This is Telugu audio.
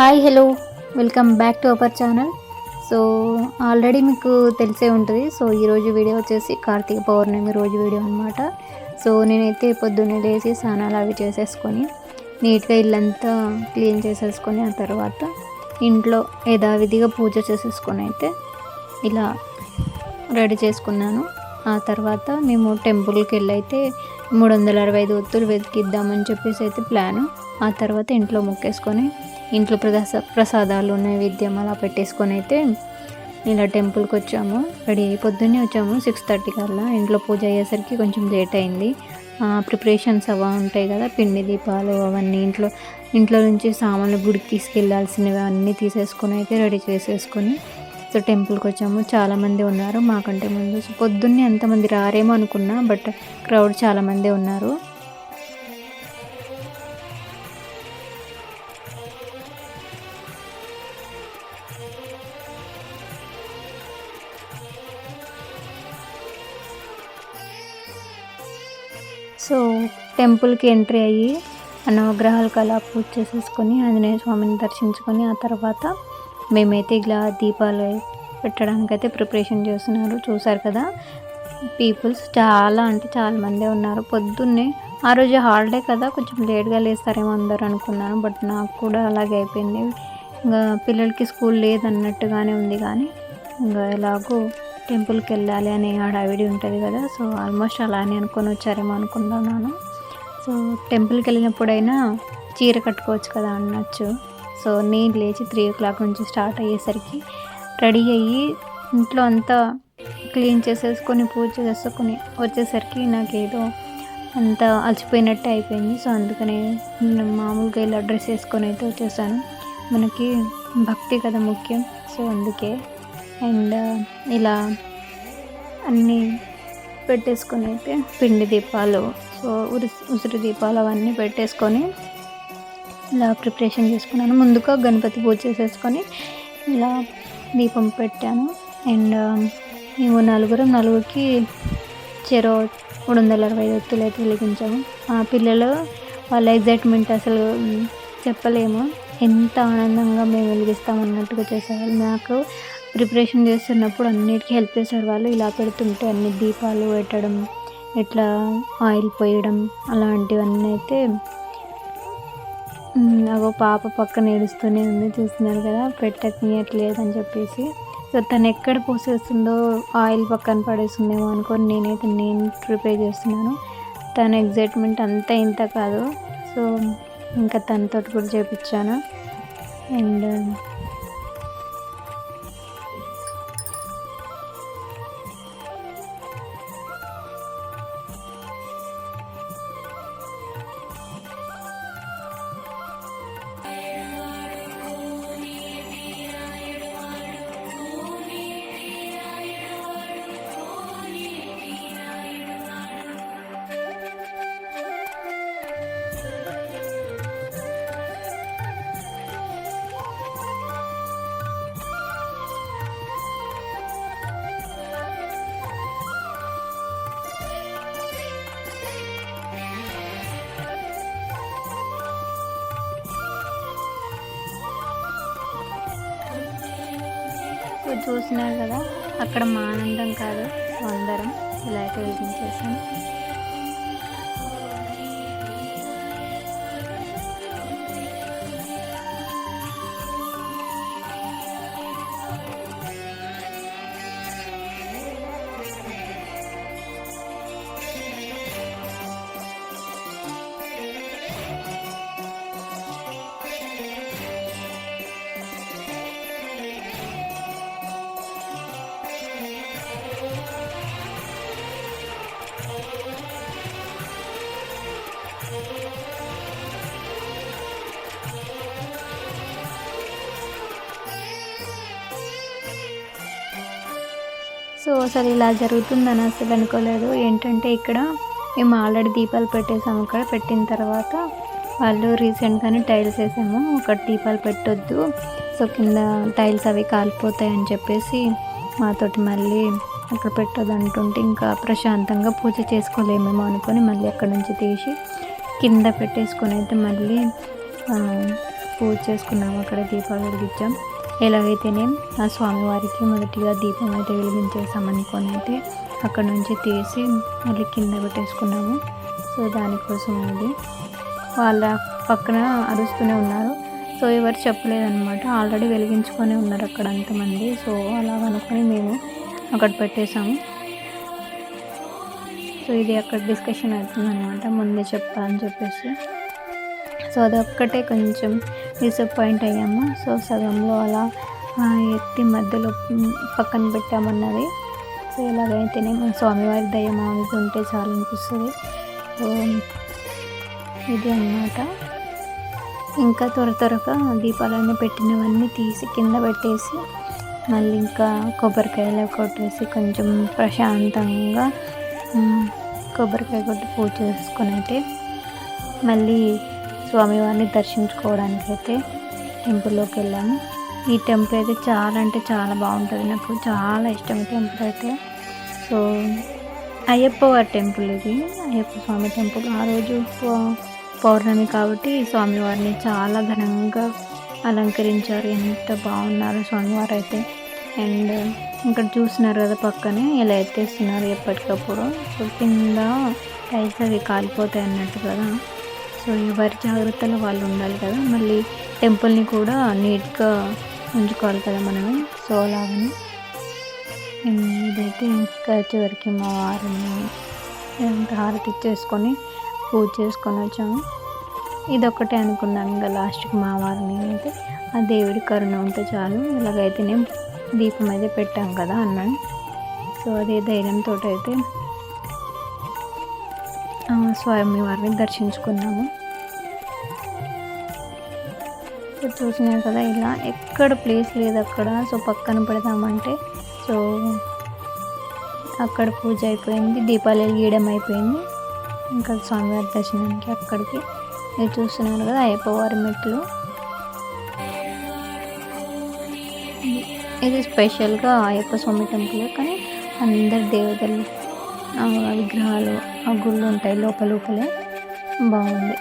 Hi hello. Welcome back to our channel. So already మీకు తెలిసే ఉంటుంది. సో ఈరోజు వీడియో వచ్చేసి కార్తీక పౌర్ణమి రోజు వీడియో అనమాట సో నేనైతే పొద్దున్నే లేచి స్నానాలు అవి చేసేసుకొని నీట్గా ఇల్లంతా క్లీన్ చేసేసుకొని ఆ తర్వాత ఇంట్లో యథావిధిగా పూజ చేసేసుకొని అయితే ఇలా రెడీ చేసుకున్నాను. ఆ తర్వాత మేము టెంపుల్కి వెళ్ళి అయితే మూడు వందల అరవై ఐదు ఒత్తులు వెతికిద్దామని చెప్పేసి అయితే ప్లాను. ఆ తర్వాత ఇంట్లో మొక్కేసుకొని ఇంట్లో ప్రసాద ప్రసాదాలు నైవేద్యం అలా పెట్టేసుకొని అయితే ఇలా టెంపుల్కి వచ్చాము. రెడీ అయ్యి పొద్దున్నే వచ్చాము. సిక్స్ థర్టీ కల్లా ఇంట్లో పూజ అయ్యేసరికి కొంచెం లేట్ అయింది. ప్రిపరేషన్స్ అవ ఉంటాయి కదా పిండి దీపాలు అవన్నీ ఇంట్లో ఇంట్లో నుంచి సామాన్లు గుడికి తీసుకెళ్ళాల్సినవి అన్నీ తీసేసుకొని అయితే రెడీ చేసేసుకొని సో టెంపుల్కి వచ్చాము. చాలామంది ఉన్నారు మాకంటే ముందు. సో పొద్దున్నే ఎంతమంది రారేమో అనుకున్నా బట్ క్రౌడ్ చాలామంది ఉన్నారు. టెంపుల్కి ఎంట్రీ అయ్యి ఆ నవగ్రహాలకు అలా పూజ చేసేసుకొని ఆంజనేయ స్వామిని దర్శించుకొని ఆ తర్వాత మేమైతే ఇలా దీపాలు పెట్టడానికైతే ప్రిపరేషన్ చేస్తున్నారు. చూసారు కదా? పీపుల్స్ చాలా అంటే చాలా మందే ఉన్నారు. పొద్దున్నే ఆ రోజు హాలిడే కదా? కొంచెం లేట్గా లేస్తారేమో అందరు అనుకున్నాను. బట్ నాకు కూడా అలాగే అయిపోయింది. ఇంకా పిల్లలకి స్కూల్ లేదన్నట్టుగానే ఉంది కానీ ఇంకా ఎలాగో టెంపుల్కి వెళ్ళాలి అనే హడావిడి ఉంటుంది కదా? సో ఆల్మోస్ట్ అలానే అనుకొని వచ్చారేమో అనుకుంటున్నాను. సో టెంపుల్కి వెళ్ళినప్పుడైనా చీర కట్టుకోవచ్చు కదా అనొచ్చు సో నేను లేచి త్రీ ఓ క్లాక్ నుంచి స్టార్ట్ అయ్యేసరికి రెడీ అయ్యి ఇంట్లో అంతా క్లీన్ చేసేసుకొని పూజ చేసుకొని వచ్చేసరికి నాకు ఏదో అంత అలసిపోయినట్టే అయిపోయింది. సో అందుకనే మామూలుగా ఇలా డ్రెస్ వేసుకొని అయితే వచ్చేసాను. మనకి భక్తి కదా ముఖ్యం. సో అందుకే అండ్ ఇలా అన్నీ పెట్టేసుకొని అయితే పిండి దీపాలు సో ఉరి ఉసిరి దీపాలు అవన్నీ పెట్టేసుకొని ఇలా ప్రిపరేషన్ చేసుకున్నాను. ముందుగా గణపతి పూజ చేసేసుకొని ఇలా దీపం పెట్టాను. అండ్ మేము నలుగురం నలుగురికి చెరో మూడు వందల అరవై ఐదు ఒత్తులు అయితే వెలిగించాము ఆ పిల్లలు వాళ్ళ ఎగ్జైట్మెంట్ అసలు చెప్పలేము. ఎంత ఆనందంగా మేము వెలిగిస్తాం అన్నట్టుగా చేసేవాళ్ళు. నాకు ప్రిపరేషన్ చేస్తున్నప్పుడు అన్నిటికీ హెల్ప్ చేసేవాళ్ళు. వాళ్ళు ఇలా పెడుతుంటే అన్ని దీపాలు పెట్టడం ఇట్లా ఆయిల్ పోయడం అలాంటివన్నీ అయితే అగో పాప పక్కన ఏడుస్తూనే ఉంది. చూస్తున్నారు కదా పెట్టనీయట్లేదు అని చెప్పేసి. సో తను ఎక్కడ పోసేస్తుందో ఆయిల్ పక్కన పడేస్తుందేమో అనుకొని నేనైతే నేను ప్రిపేర్ చేస్తున్నాను. తన ఎగ్జైట్మెంట్ అంతా ఇంత కాదు. సో ఇంకా తనతో కూడా చేపించాను. అండ్ చూసినారు కదా అక్కడ మా ఆనందం కాదు అందరం ఇలా అయితే వెలిగించేసాం సో అసలు ఇలా జరుగుతుందని అసలు అనుకోలేదు. ఏంటంటే ఇక్కడ మేము ఆల్రెడీ దీపాలు పెట్టేసాము అక్కడ పెట్టిన తర్వాత వాళ్ళు రీసెంట్గానే టైల్స్ వేసాము. ఒక దీపాలు పెట్టొద్దు సో కింద టైల్స్ అవి కాలిపోతాయి అని చెప్పేసి మాతోటి మళ్ళీ అక్కడ పెట్టొద్దు అంటుంటే ఇంకా ప్రశాంతంగా పూజ చేసుకోలేమేమో అనుకొని మళ్ళీ అక్కడ నుంచి తీసి కింద పెట్టేసుకొని అయితే మళ్ళీ పూజ చేసుకున్నాము. అక్కడ దీపాలు వెలిగించాం. ఎలాగైతేనే ఆ స్వామివారికి మొదటిగా దీపం అయితే వెలిగించేసామనుకొని అయితే అక్కడ నుంచి తీసి మళ్ళీ కింద పెట్టేసుకున్నాము. సో దానికోసం అది వాళ్ళ పక్కన అరుస్తూనే ఉన్నారు. సో ఎవరు చెప్పలేదన్నమాట. ఆల్రెడీ వెలిగించుకొని ఉన్నారు అక్కడ అంతమంది. సో అలా అనుకొని మేము అక్కడ పెట్టేసాము సో ఇది అక్కడ డిస్కషన్ అవుతుందన్నమాట. ముందే చెప్తా అని చెప్పేసి. సో అదొక్కటే కొంచెం డిసప్పాయింట్ అయ్యాము. సో సగంలో అలా ఎత్తి మధ్యలో పక్కన పెట్టామన్నది. సో ఎలాగైతేనే మన స్వామివారి దయ మా ఉంటే చాలు అనిపిస్తుంది. సో ఇది అన్నమాట. ఇంకా త్వర త్వరగా దీపాలన్నీ పెట్టినవన్నీ తీసి కింద పెట్టేసి మళ్ళీ ఇంకా కొబ్బరికాయలు కొట్టేసి కొంచెం ప్రశాంతంగా కొబ్బరికాయ కొట్టి పూజ చేసుకుని అయితే మళ్ళీ స్వామివారిని దర్శించుకోవడానికి అయితే టెంపుల్లోకి వెళ్ళాము. ఈ టెంపుల్ అయితే చాలా అంటే చాలా బాగుంటుంది. నాకు చాలా ఇష్టం టెంపుల్ అయితే. సో అయ్యప్ప వారి టెంపుల్ ఇది. అయ్యప్ప స్వామి టెంపుల్. ఆ రోజు పౌర్ణమి కాబట్టి స్వామివారిని చాలా ఘనంగా అలంకరించారు. ఎంత బాగున్నారు స్వామివారు అయితే. అండ్ ఇక్కడ చూస్తున్నారు కదా పక్కనే ఇలా ఎత్తేస్తున్నారు ఎప్పటికప్పుడు. సో కింద టైల్స్ అవి కాలిపోతాయి అన్నట్టు కదా. సో ఎవరి జాగ్రత్తలో వాళ్ళు ఉండాలి కదా. మళ్ళీ టెంపుల్ని కూడా నీట్గా ఉంచుకోవాలి కదా మనమే. సో అలాగని ఇదైతే ఇంకా చివరికి మా వారిని హారతి చేసుకొని పూజ చేసుకొని వచ్చాము. ఇదొక్కటే అనుకున్నాను ఇంకా లాస్ట్కి మా వారిని అయితే. ఆ దేవుడి కరుణ ఉంటే చాలు. ఇలాగైతే నేను దీపం అయితే పెట్టాం కదా అన్నాను. సో అదే ధైర్యంతో అయితే స్వామి వారిని దర్శించుకున్నాము. సో చూసినారు కదా ఇలా ఎక్కడ ప్లేస్ లేదు అక్కడ. సో పక్కన పెడదామంటే సో అక్కడ పూజ అయిపోయింది దీపాలు గీయడం అయిపోయింది. ఇంకా స్వామివారి దర్శనానికి అక్కడికి. మీరు చూస్తున్నారు కదా అయ్యప్పవారి మెట్లు. ఇది స్పెషల్గా అయ్యప్ప స్వామి టెంపుల్ కానీ అందరు దేవతలు విగ్రహాలు గుళ్ళు ఉంటాయి లోపల లోపలే బాగుంది.